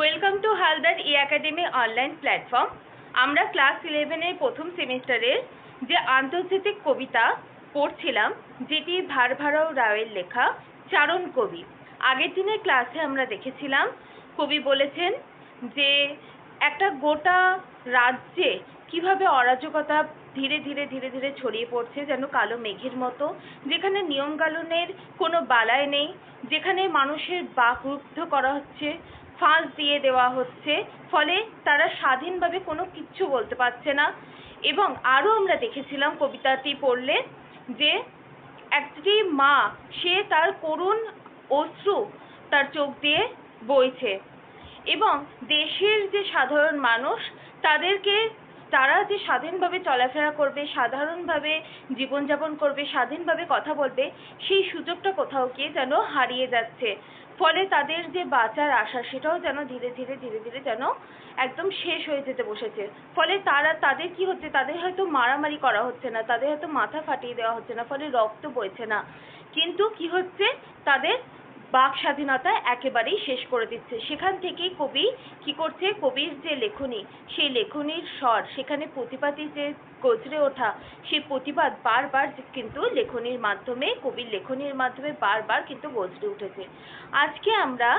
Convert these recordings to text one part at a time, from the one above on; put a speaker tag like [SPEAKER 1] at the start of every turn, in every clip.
[SPEAKER 1] Welcome to Haldar E academy online platform আমরা class ইলেভেনের প্রথম সেমিস্টারের যে আন্তর্জাতিক কবিতা পড়ছিলাম, যেটি ভারভারাও রায়ের লেখা, চারণ কবি। আগের দিনের ক্লাসে আমরা দেখেছিলাম, কবি বলেছেন যে একটা গোটা রাজ্যে কীভাবে অরাজকতা ধীরে ধীরে ধীরে ধীরে ছড়িয়ে পড়ছে, যেন কালো মেঘের মতো, যেখানে নিয়মকানুনের কোনো বালাই নেই, যেখানে মানুষের বাকরুদ্ধ করা হচ্ছে ফাঁস দিয়ে দেওয়া হচ্ছে। ফলে তারা স্বাধীনভাবে কোনো কিচ্ছু বলতে পারছে না। এবং আরও আমরা দেখেছিলাম কবিতাটি পড়লে যে একটি মা, সে তার করুণ অশ্রু তার চোখ দিয়ে বইছে। এবং দেশের যে সাধারণ মানুষ, তাদেরকে তারা যে স্বাধীনভাবে চলাফেরা করবে, সাধারণভাবে জীবনযাপন করবে, স্বাধীনভাবে কথা বলবে, সেই সুযোগটা কোথাও গিয়ে যেন হারিয়ে যাচ্ছে। ফলে তাদের যে বাঁচার আশা, সেটাও যেন ধীরে ধীরে ধীরে ধীরে যেন একদম শেষ হয়ে যেতে বসেছে। ফলে তারা, তাদের কি হচ্ছে? তাদের হয়তো মারামারি করা হচ্ছে না, তাদের হয়তো মাথা ফাটিয়ে দেওয়া হচ্ছে না, ফলে রক্ত বইছে না। কিন্তু কি হচ্ছে? তাদের বাক স্বাধীনতা একেবারেই শেষ করে দিচ্ছে। সেখান থেকেই কবি কি করছে? কবির যে লেখনী, সেই লেখনীর স্বর, সেখানে প্রতিবাদী যে গজরে ওঠা, সেই প্রতিবাদ বারবার কিন্তু লেখনীর মাধ্যমে, কবির লেখনীর মাধ্যমে বারবার কিন্তু গজরে উঠেছে। আজকে আমরা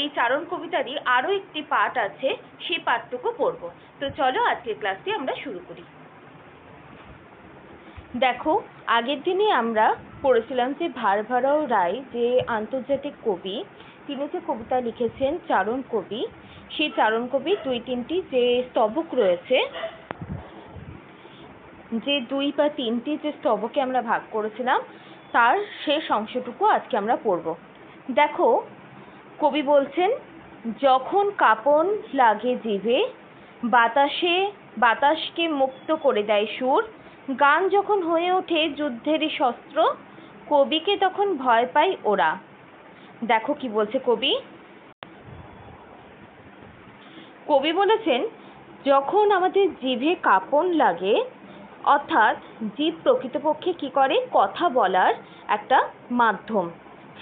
[SPEAKER 1] এই চারণ কবিতারই আরও একটি পাঠ আছে সেই পাঠটুকু পড়ব। তো চলো আজকের ক্লাসটি আমরা শুরু করি। দেখো, আগের দিনে আমরা পড়েছিলাম যে ভারভারাও রায়, যে আন্তর্জাতিক কবি, তিনি যে কবিতা লিখেছেন, চারণ কবি, সেই চারণ কবি দুই তিনটি যে স্তবক রয়েছে, যে দুই বা তিনটি যে স্তবকে আমরা ভাগ করেছিলাম, তার শেষ অংশটুকু আজকে আমরা পড়ব। দেখো, কবি বলছেন, যখন কাঁপন লাগে জিভে, বাতাসে বাতাসকে মুক্ত করে দেয় সুর, গান যখন হয়ে ওঠে যুদ্ধেরই শস্ত্র কবিকে তখন ভয় পায় ওরা। দেখো কি বলছে কবি। কবি বলেছেন, যখন আমাদের জিভে কাঁপন লাগে, অর্থাৎ জীব প্রকৃতপক্ষে কি করে? কথা বলার একটা মাধ্যম।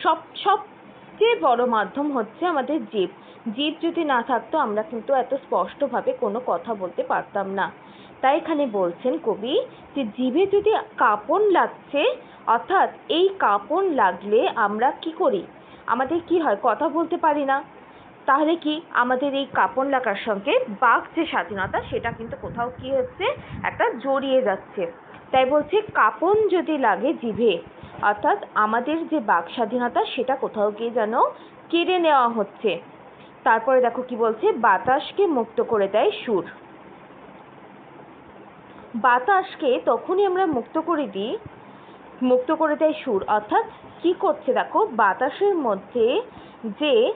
[SPEAKER 1] সব সবচেয়ে বড় মাধ্যম হচ্ছে আমাদের জীব জীব যদি না থাকতো আমরা কিন্তু এত স্পষ্টভাবে কোনো কথা বলতে পারতাম না। তাই এখানে বলছেন কবি যে জিভে যদি কাঁপন লাগছে, অর্থাৎ এই কাঁপন লাগলে আমরা কি করি? আমাদের কি হয়? কথা বলতে পারি না। তাহলে কি? আমাদের এই কাঁপন লাগার সঙ্গে বাক যে স্বাধীনতা, সেটা কিন্তু কোথাও কি হচ্ছে? একটা জড়িয়ে যাচ্ছে। তাই বলছে, কাঁপন যদি লাগে জিভে, অর্থাৎ আমাদের যে বাক স্বাধীনতা, সেটা কোথাও গিয়ে যেন কেড়ে নেওয়া হচ্ছে। তারপরে দেখো কি বলছে, বাতাসকে মুক্ত করে দেয় সুর। বাতাসকে তখনই আমরা মুক্ত করে দিই, মুক্ত করে দেয় সুর। অর্থাৎ কি করছে দেখো, বাতাসের মধ্যে যে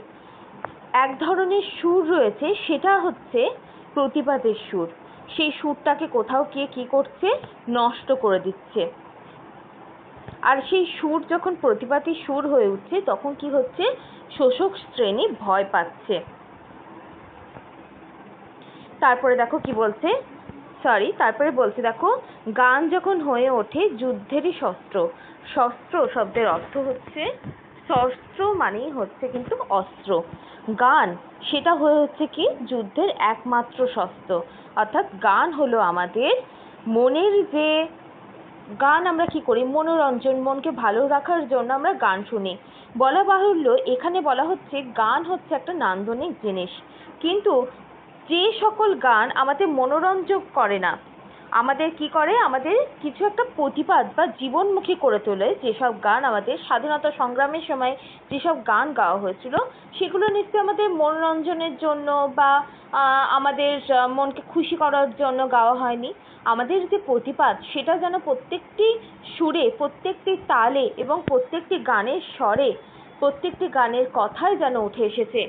[SPEAKER 1] এক ধরনের সুর রয়েছে, সেটা হচ্ছে প্রতিবাদের সুর। সেই সুরটাকে কোথাও গিয়ে কি করছে? নষ্ট করে দিচ্ছে। আর সেই সুর যখন প্রতিবাদী সুর হয়ে উঠছে, তখন কি হচ্ছে? শোষক শ্রেণি ভয় পাচ্ছে। তারপরে দেখো কি বলছে? সরি তারপরে বলছে, দেখো, গান যখন হয়ে ওঠে, যুদ্ধেরই শস্ত্র। শস্ত্র শব্দের অর্থ হচ্ছে, শস্ত্র মানেই হচ্ছে কিন্তু অস্ত্র। গান, সেটা হয়ে হচ্ছে কি? যুদ্ধের একমাত্র শস্ত্র। অর্থাৎ গান হলো আমাদের মনের যে গান আমরা কি করি? মনোরঞ্জন, মনকে ভালো রাখার জন্য আমরা গান শুনি। বলা বাহুল্য, এখানে বলা হচ্ছে, গান হচ্ছে একটা নান্দনিক জিনিস। কিন্তু যে সকল গান আমাদের মনোরঞ্জন করে না, আমাদের কি করে? আমাদের কিছু একটা প্রতিবাদ বা জীবনমুখী করে তোলে যেসব গান আমাদের স্বাধীনতা সংগ্রামের সময় যেসব গান গাওয়া হয়েছিল, সেগুলো নিশ্চয়ই আমাদের মনোরঞ্জনের জন্য বা আমাদের মনকে খুশি করার জন্য গাওয়া হয়নি। আমাদের যে প্রতিবাদ, সেটা যেন প্রত্যেকটি সুরে, প্রত্যেকটি তালে এবং প্রত্যেকটি গানের স্বরে, প্রত্যেকটি গানের কথায় যেন উঠে এসেছে।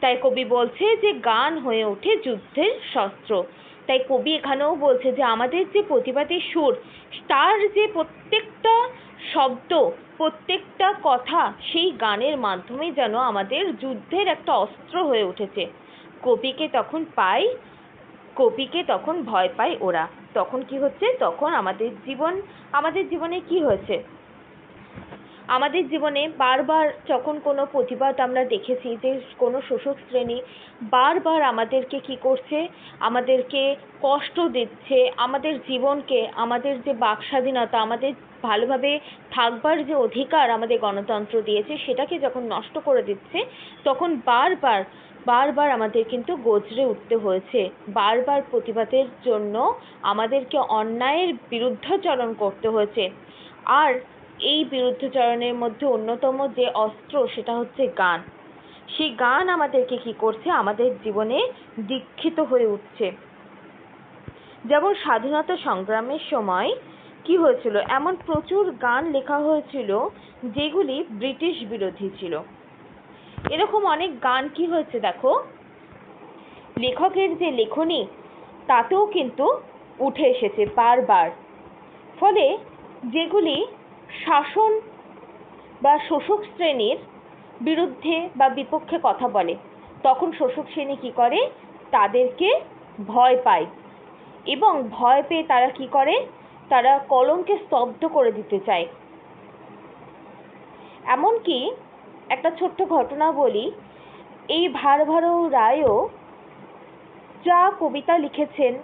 [SPEAKER 1] তাই কবি বলছে যে, গান হয়ে ওঠে যুদ্ধের শস্ত্র। তাই কবি এখানেও বলছে যে, আমাদের যে প্রতিবাদী সুর, তার যে প্রত্যেকটা শব্দ, প্রত্যেকটা কথা, সেই গানের মাধ্যমে যেন আমাদের যুদ্ধের একটা অস্ত্র হয়ে উঠেছে। কবিকে তখন পাই, কবিকে তখন ভয় পায় ওরা। তখন কি হচ্ছে? তখন আমাদের জীবন, আমাদের জীবনে কি হয়েছে? আমাদের জীবনে বারবার যখন কোনো প্রতিবাদ আমরা দেখেছি যে কোনো শোষক শ্রেণি বারবার আমাদেরকে কি করছে? আমাদেরকে কষ্ট দিচ্ছে, আমাদের জীবনকে, আমাদের যে বাক স্বাধীনতা আমাদের ভালোভাবে থাকবার যে অধিকার আমাদের গণতন্ত্র দিয়েছে, সেটাকে যখন নষ্ট করে দিচ্ছে, তখন বারবার বারবার আমাদের কিন্তু গজরে উঠতে হয়েছে। বারবার প্রতিবাদের জন্য আমাদেরকে অন্যায়ের বিরুদ্ধাচরণ করতে হয়েছে। আর এই বিরুদ্ধাচরণের মধ্যে অন্যতম যে অস্ত্র সেটা হচ্ছে গান। সেই গান আমাদেরকে কি করছে? আমাদের জীবনে দীক্ষিত হয়ে উঠছে। যেমন স্বাধীনতা সংগ্রামের সময় কি হয়েছিল? এমন প্রচুর গান লেখা হয়েছিল যেগুলি ব্রিটিশ বিরোধী ছিল। এরকম অনেক গান কি হয়েছে দেখো? লেখকের যে লেখনী, তাতেও কিন্তু উঠে এসেছে বারবার। ফলে যেগুলি শাসন বা শোষক শ্রেণির বিরুদ্ধে বা বিপক্ষে কথা বলে। তখন শোষক শ্রেণি কি করে? তাদেরকে ভয় পায়। এবং ভয় পেয়ে তারা কি করে? তারা কলমকে স্তব্ধ করে দিতে চায়। এমনকি একটা ছোট্ট ঘটনা বলি। এই ভারভারৌ রায়ও যা কবিতা লিখেছেন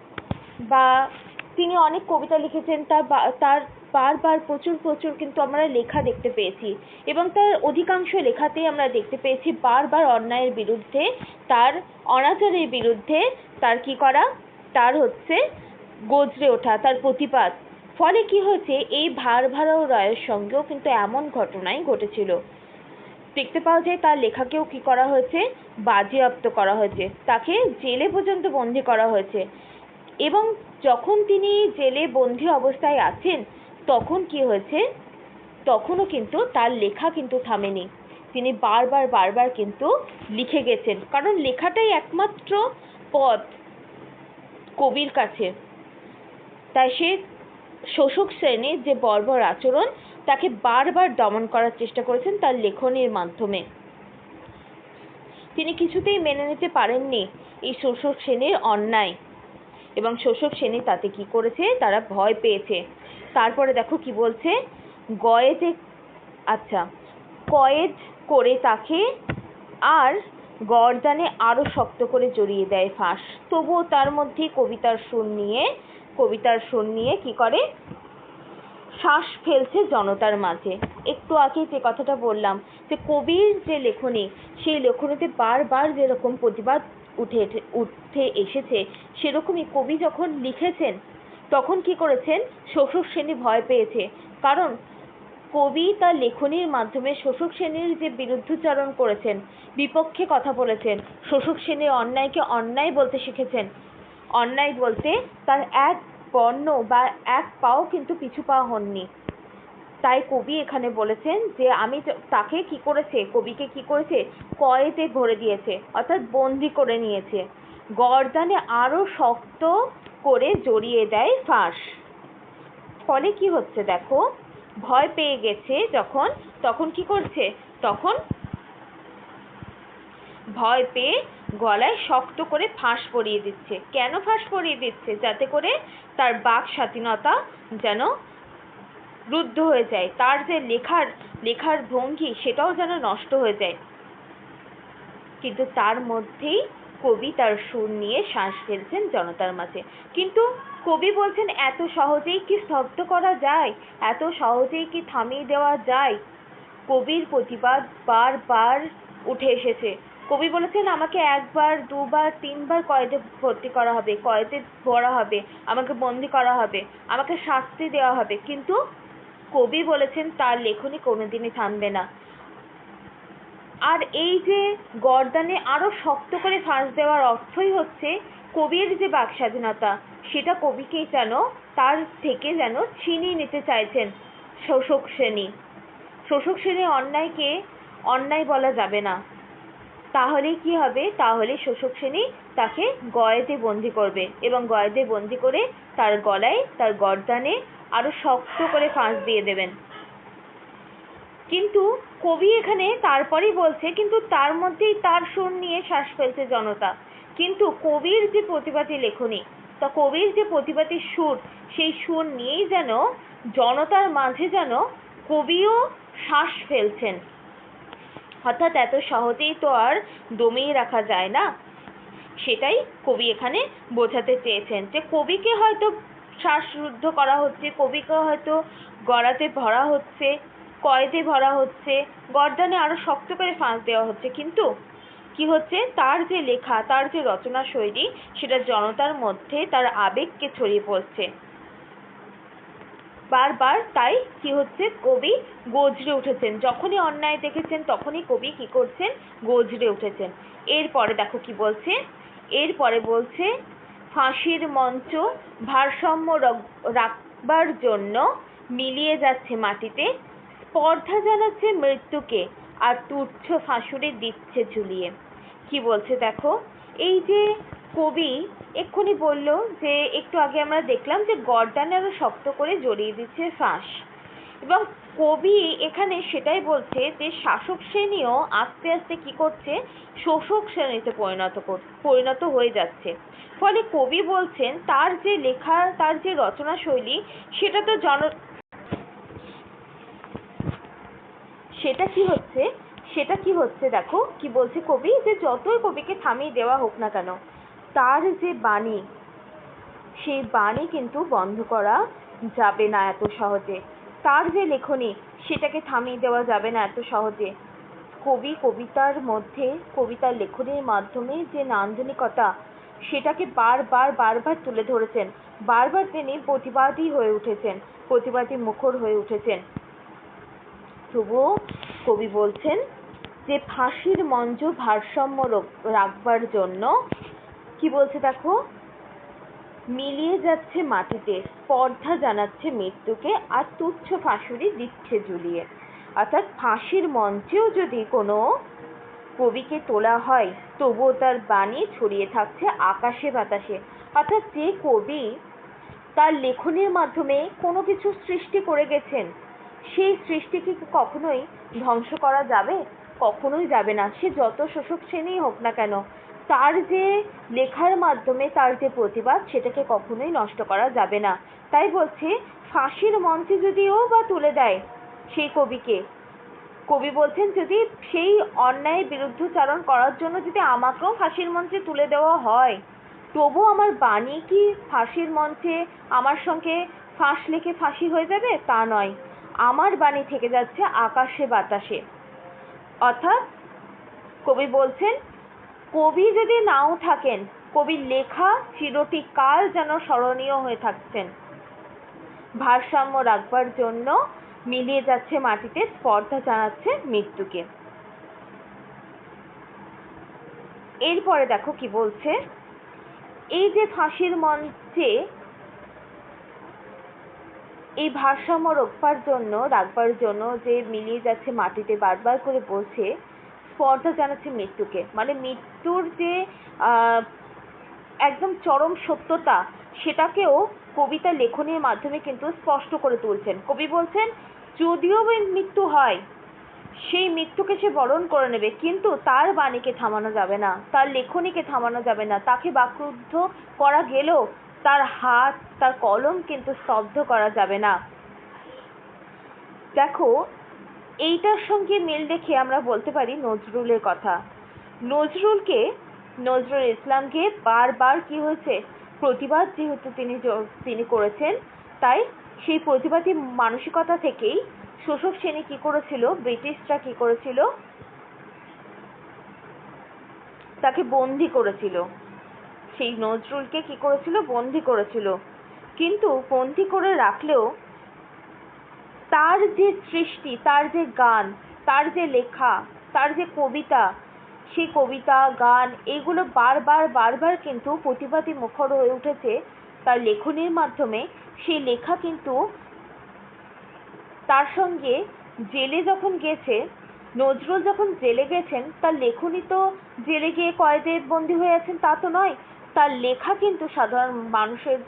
[SPEAKER 1] বা তিনি অনেক কবিতা লিখেছেন তার তার বারবার প্রচুর প্রচুর কিন্তু আমরা লেখা দেখতে পেয়েছি। এবং তার অধিকাংশ লেখাতেই আমরা দেখতে পেয়েছি বারবার অন্যায়ের বিরুদ্ধে, তার অনাচারের বিরুদ্ধে তার কি করা? তার হচ্ছে গজরে ওঠা, তার প্রতিবাদ। ফলে কি হয়েছে? এই ভারভারৌ রায়ের সঙ্গেও কিন্তু এমন ঘটনাই ঘটেছিল। দেখতে পাওয়া যায় তার লেখাকেও কি করা হয়েছে? বাজেয়াপ্ত করা হয়েছে। তাকে জেলে পর্যন্ত বন্দি করা হয়েছে। এবং যখন তিনি জেলে বন্দি অবস্থায় আছেন তখন কি হয়েছে? তখনও কিন্তু তার লেখা কিন্তু থামেনি। তিনি বারবার বারবার কিন্তু লিখে গেছেন। কারণ লেখাটাই একমাত্র পথ কবির কাছে। তাই সে শোষক শ্রেণির যে বর্বর আচরণ, তাকে বারবার দমন করার চেষ্টা করেছেন তার লেখনীর মাধ্যমে। তিনি কিছুতেই মেনে নিতে পারেননি এই শোষক শ্রেণির অন্যায়। এবং শোষক শ্রেণি তাতে কি করেছে? তারা ভয় পেয়েছে। তারপরে দেখো কি বলছে? গয়েজে আচ্ছা কয়েদ করে তাকে আর গর্দানে আরও শক্ত করে জড়িয়ে দেয় ফাঁস। তবুও তার মধ্যে কবিতার সুর নিয়ে কবিতার সুর নিয়ে কি করে? শ্বাস ফেলছে জনতার মাঝে। একটু আগে যে কথাটা বললাম, যে কবির যে লেখনী, সেই লেখনীতে বারবার যেরকম প্রতিবাদ উঠে উঠে এসেছে, সেরকমই কবি যখন লিখেছেন তখন কি করেছেন? শোষক শ্রেণি ভয় পেয়েছে। কারণ কবি তার লেখনীর মাধ্যমে শোষক শ্রেণির যে বিরুদ্ধচারণ করেছেন, বিপক্ষে কথা বলেছেন শোষক শ্রেণির অন্যায়কে অন্যায় বলতে শিখেছেন। অন্যায় বলতে তার এক বর্ণ বা এক পাও কিন্তু পিছু পা হননি। তাই কবি এখানে বলেছেন যে, আমি তাকে কি করেছে? কবিকে কি করেছে? কয়েতে ভরে দিয়েছে, অর্থাৎ বন্দি করে নিয়েছে। গর্দানে আরও শক্ত করে জড়িয়ে দেয় ফাঁস। ফলে কি হচ্ছে দেখো? ভয় পেয়ে গেছে যখন, তখন কি করছে? তখন ভয় পেয়ে গলায় শক্ত করে ফাঁস পরিয়ে দিচ্ছে। কেন ফাঁস পরিয়ে দিচ্ছে? যাতে করে তার বাক স্বাধীনতা যেন রুদ্ধ হয়ে যায়। তার যে লেখার লেখার ভঙ্গি সেটাও যেন নষ্ট হয়ে যায়। কিন্তু তার মধ্যেই কবি তার সুর নিয়ে শ্বাস ফেলছেন জনতার মাঝে। কিন্তু কবি বলছেন, এত সহজেই কি স্তব্ধ করা যায়? এত সহজেই কি থামিয়ে দেওয়া যায়? কবির প্রতিবাদ বারবার উঠে এসেছে। কবি বলেছেন, আমাকে একবার, দুবার, তিনবার কয়েদে ভর্তি করা হবে, কয়েদে ভরা হবে, আমাকে বন্দি করা হবে, আমাকে শাস্তি দেওয়া হবে। কিন্তু কবি বলেছেন, তার লেখনী কোনোদিনই থামবে না। আর এই যে গরদানে আরও শক্ত করে ফাঁস দেওয়ার অর্থই হচ্ছে কবির যে বাক স্বাধীনতা সেটা কবিকে যেন তার থেকে যেন ছিনিয়ে নিতে চাইছেন শোষক শ্রেণি। শোষক শ্রেণির অন্যায়কে অন্যায় বলা যাবে না। তাহলে কি হবে? তাহলে শোষক শ্রেণি তাকে গয়েতে বন্দি করবে এবং গয়েতে বন্দি করে তার গলায়, তার গর্দানে আরও শক্ত করে ফাঁস দিয়ে দেবেন। কিন্তু কবি এখানে তারপরেই বলছে, কিন্তু তার মধ্যেই তার সুর নিয়ে শ্বাস ফেলছে জনতা। কিন্তু কবির যে প্রতিবাদী লেখনী, তা কবির যে প্রতিবাদী সুর, সেই সুর নিয়েই যেন জনতার মাঝে যেন কবিও শ্বাস ফেলছেন। অর্থাৎ এত সহজেই তো আর দমিয়ে রাখা যায় না। সেটাই কবি এখানে বোঝাতে চেয়েছেন যে কবিকে হয়তো শ্বাসরুদ্ধ করা হচ্ছে, কবিকে হয়তো গড়াতে ভরা হচ্ছে কয়েদে ভরা হচ্ছে গর্দানে আরও শক্ত করে ফাঁস দেওয়া হচ্ছে। কিন্তু কি হচ্ছে? তার যে লেখা, তার যে রচনা শৈলী, সেটা জনতার মধ্যে তার আবেগকে ছড়িয়ে পড়ছে। বারবার তাই কি হচ্ছে? কবি গজরে উঠেছেন। যখনই অন্যায় দেখেছেন, তখনই কবি কি করছেন? গজরে উঠেছেন। এরপরে দেখো কি বলছে? এরপরে বলছে, ফাঁসির মঞ্চ ভারসাম্য রাখবার জন্য মিলিয়ে যাচ্ছে মাটিতে স্পর্ধা জানাচ্ছে মৃত্যুকে আর তুচ্ছ ফাঁসুরে দিচ্ছে ঝুলিয়ে। কি বলছে দেখো? এই যে কবি এক্ষুনি বলল যে, একটু আগে আমরা দেখলাম যে গর্দানে আরও শক্ত করে জড়িয়ে দিচ্ছে ফাঁস। এবং কবি এখানে সেটাই বলছে যে, শাসক শ্রেণীও আস্তে আস্তে কি করছে? শোষক শ্রেণীতে পরিণত পরিণত হয়ে যাচ্ছে। ফলে কবি বলছেন, তার যে লেখা, তার যে রচনা শৈলী সেটা তো জন সেটা কি হচ্ছে? সেটা কি হচ্ছে দেখো, কি বলছে কবি? যে যতই কবিকে থামিয়ে দেওয়া হোক না কেন, তার যে বাণী, সেই বাণী কিন্তু বন্ধ করা যাবে না এত সহজে। তার যে লেখনী, সেটাকে থামিয়ে দেওয়া যাবে না এত সহজে। কবি কবিতার মধ্যে, কবিতার লেখনীর মাধ্যমে যে নান্দনিকতা, সেটাকে বারবার বারবার তুলে ধরেছেন। বারবার তিনি প্রতিবাদী হয়ে উঠেছেন, প্রতিবাদী মুখর হয়ে উঠেছেন। তবুও কবি বলছেন যে ফাঁসির মঞ্চ ভারসাম্য রাখবার জন্য কি বলছে দেখো? মিলিয়ে যাচ্ছে মাটিতে, স্পর্ধা জানাচ্ছে মৃত্যুকে, আর তুচ্ছ ফাঁসুরি দিচ্ছে ঝুলিয়ে। অর্থাৎ ফাঁসির মঞ্চেও যদি কোনো কবিকে তোলা হয়, তবুও তার বাণী ছড়িয়ে থাকছে আকাশে বাতাসে। অর্থাৎ যে কবি তার লেখনীর মাধ্যমে কোনো কিছু সৃষ্টি করে গেছেন সেই সৃষ্টিকে কি কখনোই ধ্বংস করা যাবে? কখনোই যাবে না। সে যত শোষক শ্রেণি হোক না কেন, তার যে লেখার মাধ্যমে তার যে প্রতিবাদ, সেটাকে কখনোই নষ্ট করা যাবে না। তাই বলছে, ফাঁসির মঞ্চে যদিও বা তুলে দেয় সেই কবিকে, কবি বলছেন, যদি সেই অন্যায় বিরুদ্ধচারণ করার জন্য যদি আমাকেও ফাঁসির মঞ্চে তুলে দেওয়া হয়, তবু আমার বাণী কি ফাঁসির মঞ্চে আমার সঙ্গে ফাঁস লেখে ফাঁসি হয়ে যাবে? তা নয়। আমার বাণী থেকে যাচ্ছে আকাশে বাতাসে। অর্থাৎ কবি বলছেন, কবি যদি নাও থাকেন, কবির লেখা চিরটি কাল যেন স্মরণীয় হয়ে থাকছেন। ভারসাম্য রাখবার জন্য মিলিয়ে যাচ্ছে মাটিতে স্পর্ধা জানাচ্ছে মৃত্যুকে। এরপরে দেখো কি বলছে, এই যে ফাঁসির মঞ্চে এই ভারসাম্য রক্ষার জন্য, রাখবার জন্য যে মিলিয়ে যাচ্ছে মাটিতে বারবার করে বলছে, স্পর্ধা জানাচ্ছে মৃত্যুকে। মানে মৃত্যুর যে একদম চরম সত্যতা, সেটাকেও কবিতা লেখনের মাধ্যমে কিন্তু স্পষ্ট করে তুলছেন। কবি বলছেন, যদিও মৃত্যু হয়, সেই মৃত্যুকে সে বরণ করে নেবে, কিন্তু তার বাণীকে থামানো যাবে না, তার লেখনীকে থামানো যাবে না, তাকে বাকরুদ্ধ করা গেলেও তার হাত, তার কলম কিন্তু স্তব্ধ করা যাবে না। দেখো, এইটার সঙ্গে মিল রেখে আমরা বলতে পারি নজরুলের কথা। নজরুলকে, নজরুল ইসলামকে বারবার কি হয়েছে? প্রতিবাদ যেহেতু তিনি তিনি করেছেন, তাই সেই প্রতিবাদী মানসিকতা থেকেই শোষক শ্রেণি কি করেছিল, ব্রিটিশরা কি করেছিল? তাকে বন্দি করেছিল। সেই নজরুলকে কি করেছিল? বন্দি করেছিল। কিন্তু বন্দি করে রাখলেও তার যে সৃষ্টি, তার যে গান, তার যে লেখা, তার যে কবিতা, সেই কবিতা, গান, এগুলো বারবার বারবার কিন্তু প্রতিবাদী মুখর হয়ে উঠেছে তার লেখনীর মাধ্যমে। সেই লেখা কিন্তু তার সঙ্গে জেলে যখন গেছে, নজরুল যখন জেলে গেছেন, তার লেখনী তো জেলে গিয়ে কয়েদে বন্দি হয়ে আছেন, তা তো নয়। তার লেখা কিন্তু সাধারণ মানুষের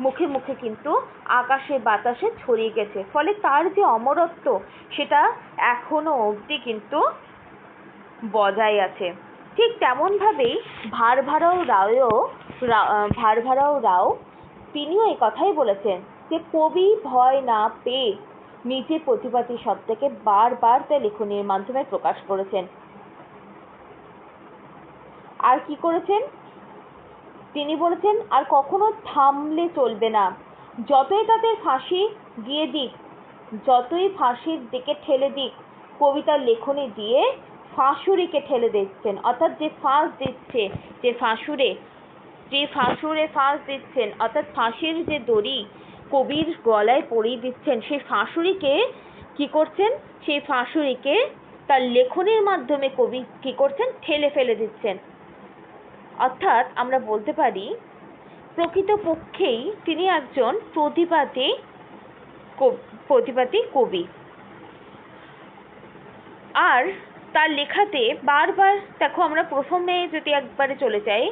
[SPEAKER 1] মুখে মুখে কিন্তু আকাশে বাতাসে ছড়িয়ে গেছে। ফলে তার যে অমরত্ব সেটা এখনও অবধি কিন্তু বজায় আছে। ঠিক তেমনভাবেই ভারভারাও রাও রা- আহ, ভারভারাও রাও তিনিও এই কথাই বলেছেন যে কবি ভয় না পেয়ে নিজের প্রতিবাদী সত্তাকে বারবার তার লেখনীর মাধ্যমে প্রকাশ করেছেন। আর কি করেছেন? তিনি বলেছেন, আর কখনো থামলে চলবে না। যতই তাদের ফাঁসি দিয়ে দিক, যতই ফাঁসির দিকে ঠেলে দিক, কবিতার লেখনী দিয়ে ফাঁসুরিকে ঠেলে দিচ্ছেন। অর্থাৎ যে ফাঁস দিচ্ছে, যে ফাঁসুরে যে ফাঁসুরে ফাঁস দিচ্ছেন, অর্থাৎ ফাঁসির যে দড়ি কবির গলায় পরিয়ে দিচ্ছেন, সেই ফাঁসুরিকে কি করছেন? সেই ফাঁসুরিকে তার লেখনীর মাধ্যমে কবি কি করছেন? ঠেলে ফেলে দিচ্ছেন। অর্থাৎ আমরা বলতে পারি, প্রকৃতপক্ষেই তিনি একজন প্রতিবাদী প্রতিবাদী কবি। আর তার লেখাতে বারবার, দেখো আমরা প্রথমে যদি একবারে চলে যাই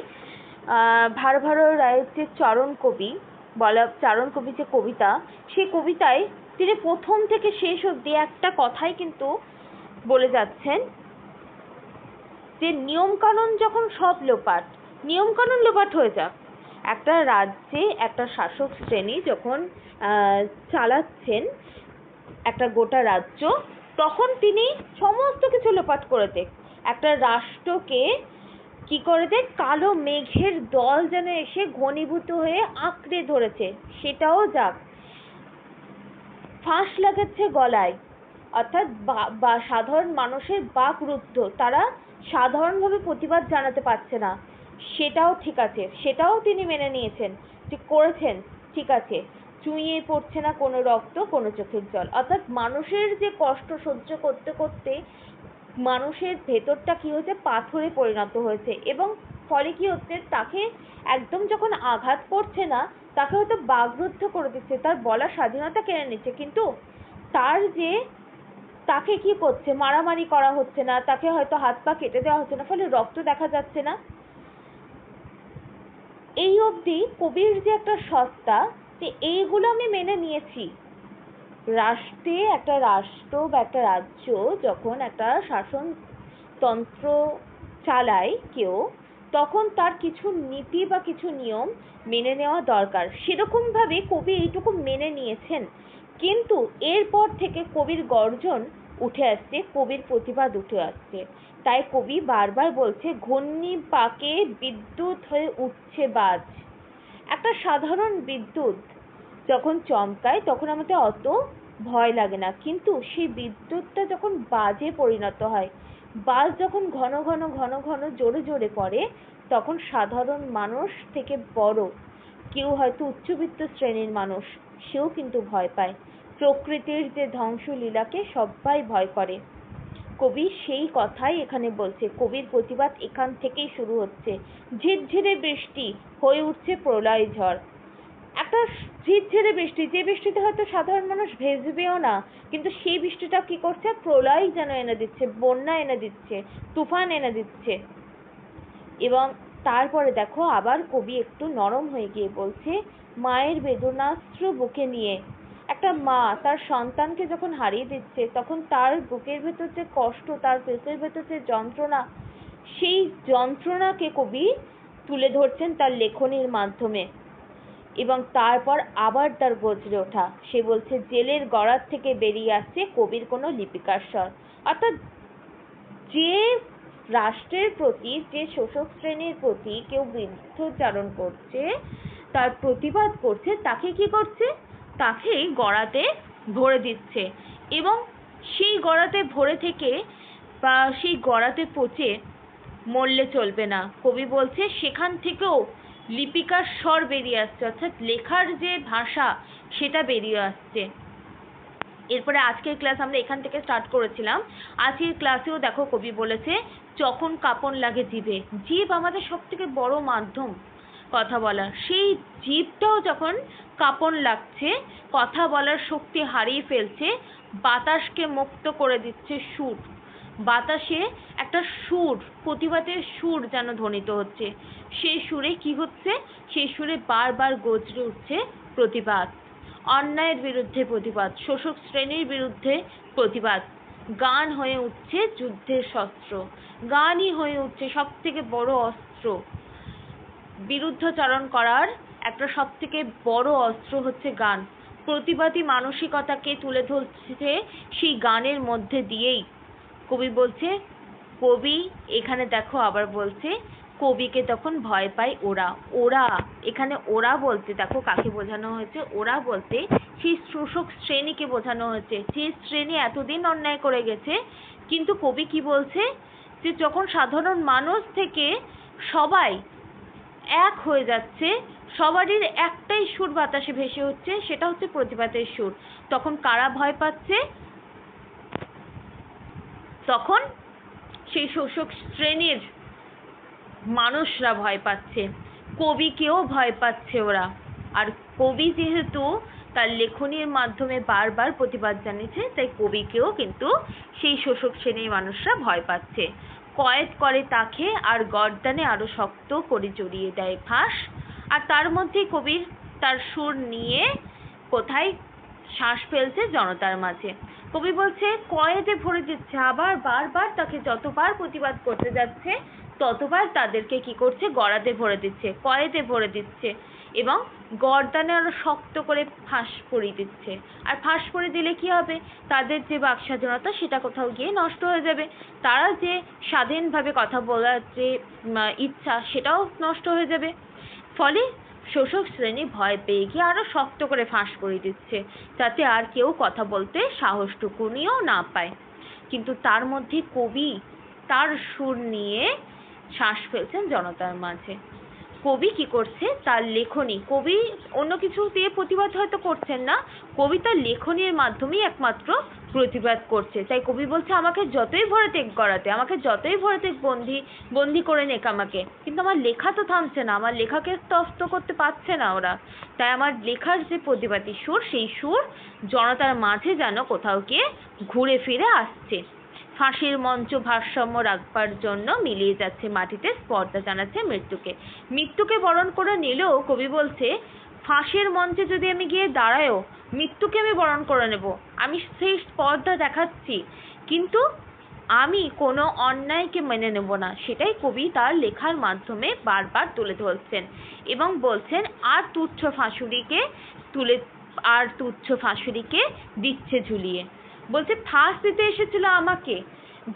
[SPEAKER 1] ভার ভার রায়ের যে চরণ কবি, বলা, চারণ কবি যে কবিতা, সেই কবিতায় তিনি প্রথম থেকে শেষ অবধি একটা কথাই কিন্তু বলে যাচ্ছেন। যে নিয়মকানুন যখন সব লোপাট, নিয়মকানুন লোপাট হয়ে যাক। একটা রাজ্যে একটা শাসক শ্রেণি যখন চালাচ্ছেন একটা গোটা রাজ্য, তখন তিনি সমস্ত কিছু লোপাট করে দেখ। একটা রাষ্ট্রকে কি করে দেখ? কালো মেঘের দল যেন এসে ঘনীভূত হয়ে আঁকড়ে ধরেছে। সেটাও যাক। ফাঁস লাগাচ্ছে গলায়। অর্থাৎ বা সাধারণ মানুষের বাকরুদ্ধ। তারা সাধারণভাবে প্রতিবাদ জানাতে পারছে না। সেটাও ঠিক আছে। সেটাও তিনি মেনে নিয়েছেন যে করেছেন, ঠিক আছে। চুইয়ে পড়ছে না কোনো রক্ত, কোনো চোখের জল। অর্থাৎ মানুষের যে কষ্ট সহ্য করতে করতে মানুষের ভেতরটা কি হয়েছে? পাথরে পরিণত হয়েছে। এবং ফলে কি হচ্ছে? তাকে একদম যখন আঘাত করছে না, তাকে হয়তো বাগরুদ্ধ করে দিচ্ছে। তার বলার স্বাধীনতা কেড়ে নিচ্ছে। কিন্তু তার যে তাকে কি করছে? মারামারি করা হচ্ছে না, তাকে হয়তো হাত পা কেটে দেওয়া হচ্ছে না, ফলে রক্ত দেখা যাচ্ছে না। এই অবধি কবির যে একটা সত্তা যে এইগুলো আমি মেনে নিয়েছি। রাষ্ট্রে একটা রাষ্ট্র বা একটা রাজ্য যখন একটা শাসনতন্ত্র চালায় কেউ, তখন তার কিছু নীতি বা কিছু নিয়ম মেনে নেওয়া দরকার। সেরকমভাবে কবি এইটুকু মেনে নিয়েছেন। কিন্তু এরপর থেকে কবির গর্জন উঠে আসছে, কবির প্রতিবাদ উঠে আসছে। তাই কবি বারবার বলছে, ঘূর্ণি পাকে বিদ্যুৎ হয়ে উঠছে বাজ। একটা সাধারণ বিদ্যুৎ যখন চমকায়, তখন আমাদের অত ভয় লাগে না। কিন্তু সেই বিদ্যুৎটা যখন বাজে পরিণত হয়, বাজ যখন ঘন ঘন ঘন ঘন জোরে জোরে পড়ে, তখন সাধারণ মানুষ থেকে বড়, কেউ হয়তো উচ্চবিত্ত শ্রেণির মানুষ সেও কিন্তু ভয় পায়। প্রকৃতির যে ধ্বংসলীলাকে সবাই ভয় করে। কবি সেই কথাই এখানে বলছে। কবির প্রতিবাদ এখান থেকেই শুরু হচ্ছে। ঝিরঝিরে বৃষ্টি হয়ে উঠছে প্রলয় ঝড়। একটা ঝিরঝিরে বৃষ্টি, যে বৃষ্টিতে হয়তো সাধারণ মানুষ ভেজবেও না, কিন্তু সেই বৃষ্টিটা কি করছে? প্রলয় যেন এনে দিচ্ছে, বন্যা এনে দিচ্ছে, তুফান এনে দিচ্ছে। এবং তারপরে দেখো আবার কবি একটু নরম হয়ে গিয়ে বলছে, মায়ের বেদনাস্ত্র বুকে নিয়ে। একটা মা তার সন্তানকে যখন হারিয়ে দিচ্ছে, তখন তার বুকের ভেতর যে কষ্ট, তার পেটের ভেতর যে যন্ত্রণা, সেই যন্ত্রণাকে কবি তুলে ধরছেন তার লেখনীর মাধ্যমে। এবং তারপর আবার তার গজরে ওঠা। সে বলছে, জেলের গড়ার থেকে বেরিয়ে আসছে কবির কোনো লিপিকার স্বর। অর্থাৎ যে রাষ্ট্রের প্রতি, যে শোষক শ্রেণির প্রতি কেউ বৃদ্ধচারণ করছে, তার প্রতিবাদ করছে, তাকে কি করছে? তাকে গড়াতে ভরে দিচ্ছে। এবং সেই গড়াতে ভরে থেকে বা সেই গড়াতে পচে মরলে চলবে না। কবি বলছে, সেখান থেকেও লিপিকার স্বর বেরিয়ে আসছে। অর্থাৎ লেখার যে ভাষা, সেটা বেরিয়ে আসছে। এরপরে আজকের ক্লাস আমরা এখান থেকে স্টার্ট করেছিলাম। আজকের ক্লাসেও দেখো কবি বলেছে যখন কাপন লাগে জিভে। জিভ আমাদের সব থেকে বড় মাধ্যম কথা বলার। সেই জিভটাও যখন কাঁপন লাগছে, কথা বলার শক্তি হারিয়ে ফেলছে, বাতাসকে মুক্ত করে দিচ্ছে সুর। বাতাসে একটা সুর, প্রতিবাদের সুর যেন ধ্বনিত হচ্ছে। সেই সুরে কি হচ্ছে? সেই সুরে বারবার গজরে উঠছে প্রতিবাদ। অন্যায়ের বিরুদ্ধে প্রতিবাদ, শোষক শ্রেণির বিরুদ্ধে প্রতিবাদ। গান হয়ে উঠছে যুদ্ধের শস্ত্র। গানই হয়ে উঠছে সব থেকে বড় অস্ত্র। বিরুদ্ধচারণ করার একটা সব থেকে বড় অস্ত্র হচ্ছে গান।
[SPEAKER 2] প্রতিবাদী মানসিকতাকে তুলে ধরছে সেই গানের মধ্যে দিয়েই। কবি বলছে, কবি, এখানে দেখো, আবার বলছে কবিকে তখন ভয় পায় ওরা। ওরা, এখানে ওরা বলতে, দেখো কাকে বোঝানো হয়েছে, ওরা বলতে সেই শোষক শ্রেণীকে বোঝানো হয়েছে। যে শ্রেণি এতদিন অন্যায় করে গেছে, কিন্তু কবি কি বলছে? যে যখন সাধারণ মানুষ থেকে সবাই এক হয়ে যাচ্ছে, সবারই একটাই সুর বাতাসে ভেসে হচ্ছে সেটা হচ্ছে প্রতিবাদের সুর। তখন কারা ভয় পাচ্ছে? তখন সেই শোষক শ্রেণির মানুষরা ভয় পাচ্ছে। কবিকেও ভয় পাচ্ছে ওরা। আর কবি যেহেতু তার লেখনীর মাধ্যমে বারবার প্রতিবাদ জানিয়েছে, তাই কবিকেও কিন্তু সেই শোষক শ্রেণির মানুষরা ভয় পাচ্ছে। কয়েদ করে তাকে আর গর্দানে আরও শক্ত করে জড়িয়ে দেয় ফাঁস। আর তার মধ্যেই কবির তার সুর নিয়ে কোথায় শ্বাস ফেলছে জনতার মাঝে। কবি বলছে, কয়েদে ভরে দিচ্ছে আবার বারবার তাকে যতবার প্রতিবাদ করতে যাচ্ছে ততবার তাদেরকে কি করছে? গড়াতে ভরে দিচ্ছে কয়েদে ভরে দিচ্ছে এবং গর্দানে আরও শক্ত করে ফাঁস পরিয়ে দিচ্ছে। আর ফাঁস করে দিলে কি হবে? তাদের যে বাক স্বাধীনতা সেটা কোথাও গিয়ে নষ্ট হয়ে যাবে। তারা যে স্বাধীনভাবে কথা বলার যে ইচ্ছা সেটাও নষ্ট হয়ে যাবে। ফলে শোষক শ্রেণি ভয় পেয়ে গিয়ে আরও শক্ত করে ফাঁস করে দিচ্ছে, যাতে আর কেউ কথা বলতে সাহসটুকুনিও না পায়। কিন্তু তার মধ্যে কবি তার সুর নিয়ে শ্বাস ফেলছেন জনতার মাঝে। কবি কি করছে? তার লেখনী। কবি অন্য কিছু দিয়ে প্রতিবাদ হয়তো করছেন না। কবি তার লেখনীর মাধ্যমেই একমাত্র প্রতিবাদ করছে। তাই কবি বলছে, আমাকে যতই ভরে তেক গড়াতে, আমাকে যতই ভরে তেক বন্দি বন্দি করে নেক আমাকে। কিন্তু আমার লেখা তো থামছে না। আমার লেখাকে তস্ত করতে পারছে না ওরা। তাই আমার লেখার যে প্রতিবাদী সুর, সেই সুর জনতার মাঝে যেন কোথাও গিয়ে ঘুরে ফিরে আসছে। ফাঁসির মঞ্চ ভারসাম্য রাখবার জন্য মিলিয়ে যাচ্ছে মাটিতে স্পর্ধা জানাচ্ছে মৃত্যুকে। মৃত্যুকে বরণ করে নিলেও কবি বলছে, ফাঁসির মঞ্চে যদি আমি গিয়ে দাঁড়ায়ও, মৃত্যুকে আমি বরণ করে নেব। আমি সেই স্পর্ধা দেখাচ্ছি। কিন্তু আমি কোনো অন্যায়কে মেনে নেব না। সেটাই কবি তার লেখার মাধ্যমে বারবার তুলে ধরছেন এবং বলছেন, আর তুচ্ছ ফাঁসুরিকে তুলে, আর তুচ্ছ ফাঁসুরিকে দিচ্ছে ঝুলিয়ে। বলছে, ফাঁস দিতে এসেছিল আমাকে।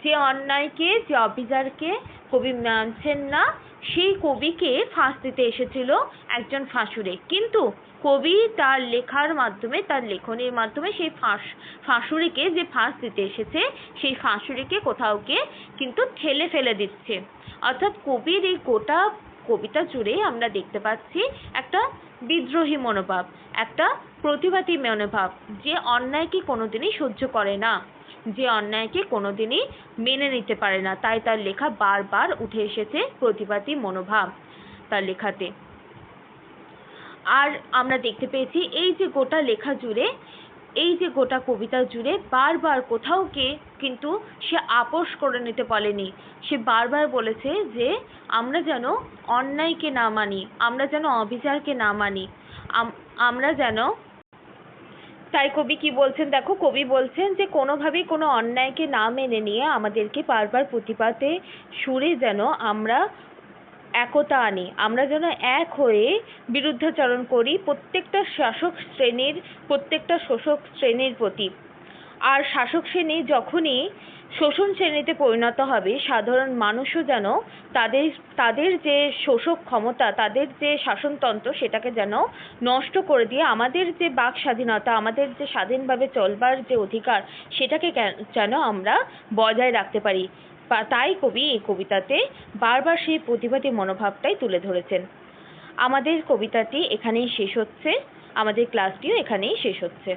[SPEAKER 2] যে অন্যায়কে, যে অবিচারকে কবি মানছেন না, সেই কবিকে ফাঁস দিতে এসেছিল একজন ফাঁসুরে। কিন্তু কবি তার লেখার মাধ্যমে, তার লেখনীর মাধ্যমে সেই ফাঁস, ফাঁসুরিকে যে ফাঁস দিতে এসেছে, সেই ফাঁসুরিকে কোথাও গিয়ে কিন্তু ঠেলে ফেলে দিচ্ছে। অর্থাৎ কবির এই গোটা কবিতা জুড়ে আমরা দেখতে পাচ্ছি একটা বিদ্রোহী মনোভাব, একটা প্রতিবাদী মনোভাব যে অন্যায়কে কোনোদিনই সহ্য করে না, যে অন্যায়কে কোনোদিনই মেনে নিতে পারে না। তাই তার লেখা বারবার উঠে এসেছে প্রতিবাদী মনোভাব তার লেখাতে। আর আমরা দেখতে পেয়েছি, এই যে গোটা লেখা জুড়ে, এই যে গোটা কবিতা জুড়ে বারবার কোথাও কে কিন্তু সে আপোষ করে নিতে বলেনি। সে বারবার বলেছে যে, আমরা যেন অন্যায়কে না মানি, আমরা যেন অবিচারকে না মানি, আম- আমরা যেন তাই কবি কি বলছেন? দেখো, কবি বলছেন যে, কোনোভাবেই কোনো অন্যায়কে না মেনে নিয়ে আমাদেরকে বারবার প্রতিবাদে সুরে যেন আমরা একতা আনি, আমরা যেন এক হয়ে বিরুদ্ধাচরণ করি প্রত্যেকটা শাসক শ্রেণির, প্রত্যেকটা শোষক শ্রেণির প্রতি। আর শাসক শ্রেণি যখনই শোষণ শ্রেণীতে পরিণত হবে। সাধারণ মানুষও যেন তাদের তাদের যে শোষক ক্ষমতা, তাদের যে শাসনতন্ত্র, সেটাকে যেন নষ্ট করে দিয়ে আমাদের যে বাক স্বাধীনতা, আমাদের যে স্বাধীনভাবে চলবার যে অধিকার, সেটাকে যেন আমরা বজায় রাখতে পারি। তাই কবি এই কবিতাতে বারবার সেই প্রতিবাদী মনোভাবটাই তুলে ধরেছেন। আমাদের কবিতাটি এখানেই শেষ হচ্ছে। আমাদের ক্লাসটিও এখানেই শেষ হচ্ছে।